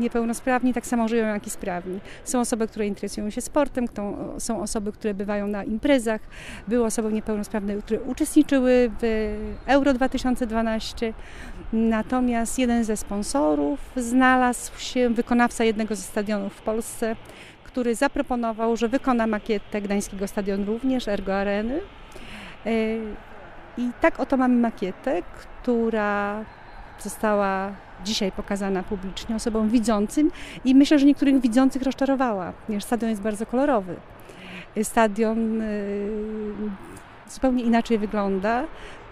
Niepełnosprawni tak samo żyją jak i sprawni. Są osoby, które interesują się sportem, są osoby, które bywają na imprezach, były osoby niepełnosprawne, które uczestniczyły w Euro 2012. Natomiast jeden ze sponsorów znalazł się wykonawca jednego ze stadionów w Polsce, który zaproponował, że wykona makietę Gdańskiego Stadionu również, Ergo Areny. E, I tak oto mamy makietę, która została dzisiaj pokazana publicznie osobom widzącym i myślę, że niektórych widzących rozczarowała, ponieważ stadion jest bardzo kolorowy. Stadion y, zupełnie inaczej wygląda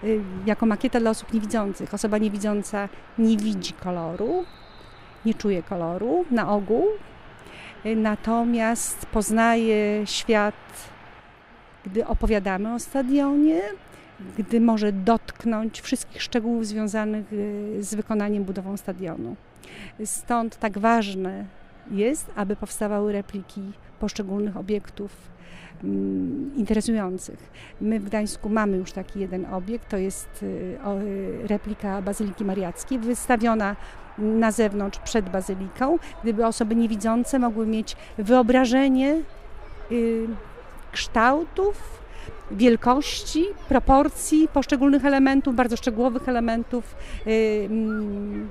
y, jako makieta dla osób niewidzących. Osoba niewidząca nie widzi koloru, nie czuje koloru na ogół, y, natomiast poznaje świat, gdy opowiadamy o stadionie, gdy może dotknąć wszystkich szczegółów związanych y, z wykonaniem budową stadionu. Stąd tak ważne jest, aby powstawały repliki poszczególnych obiektów mm, interesujących. My w Gdańsku mamy już taki jeden obiekt, to jest y, y, replika Bazyliki Mariackiej, wystawiona na zewnątrz przed bazyliką, gdyby osoby niewidzące mogły mieć wyobrażenie kształtów, wielkości, proporcji poszczególnych elementów, bardzo szczegółowych elementów y, mm,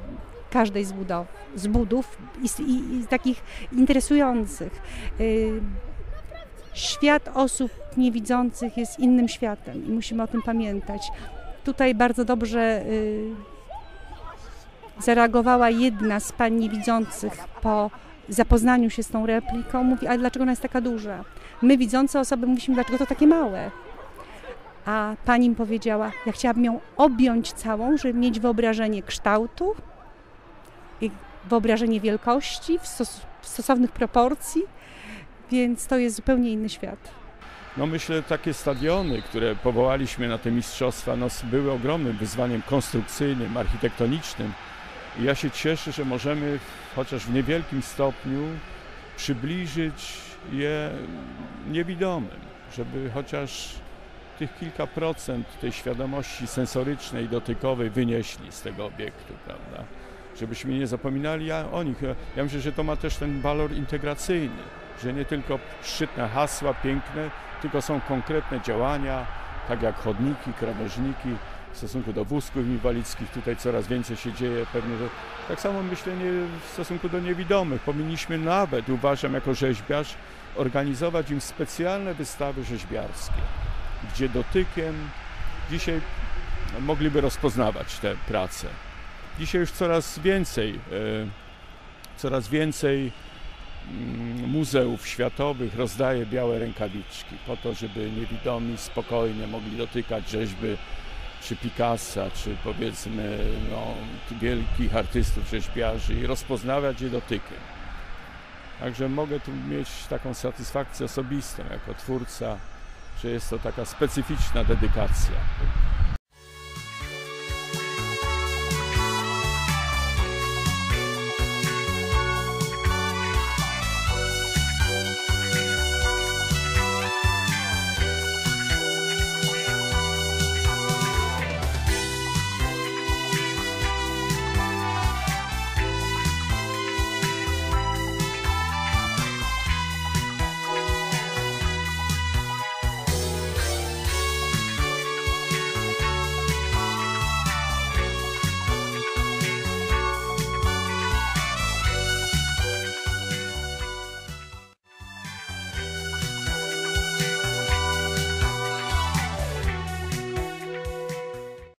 każdej z, budow, z budów i, i, i takich interesujących. Y, świat osób niewidzących jest innym światem i musimy o tym pamiętać. Tutaj bardzo dobrze y, zareagowała jedna z pań niewidzących po zapoznaniu się z tą repliką. Mówi, ale dlaczego ona jest taka duża? My widzące osoby mówimy, dlaczego to takie małe? a pani mi powiedziała, ja chciałabym ją objąć całą, żeby mieć wyobrażenie kształtu, wyobrażenie wielkości, w stos stosownych proporcji, więc to jest zupełnie inny świat. No myślę, takie stadiony, które powołaliśmy na te mistrzostwa, no, były ogromnym wyzwaniem konstrukcyjnym, architektonicznym. I ja się cieszę, że możemy chociaż w niewielkim stopniu przybliżyć je niewidomym, żeby chociaż tych kilka procent tej świadomości sensorycznej, dotykowej wynieśli z tego obiektu, prawda? Żebyśmy nie zapominali o nich. Ja myślę, że to ma też ten walor integracyjny, że nie tylko szczytne hasła piękne, tylko są konkretne działania, tak jak chodniki, krawężniki, w stosunku do wózków inwalidzkich tutaj coraz więcej się dzieje. Pewnie, że tak samo myślenie w stosunku do niewidomych. Powinniśmy nawet, uważam jako rzeźbiarz, organizować im specjalne wystawy rzeźbiarskie gdzie dotykiem dzisiaj mogliby rozpoznawać te prace. Dzisiaj już coraz więcej, e, coraz więcej mm, muzeów światowych rozdaje białe rękawiczki po to, żeby niewidomi spokojnie mogli dotykać rzeźby czy Picassa, czy powiedzmy no, wielkich artystów, rzeźbiarzy i rozpoznawać je dotykiem. Także mogę tu mieć taką satysfakcję osobistą jako twórca że jest to taka specyficzna dedykacja.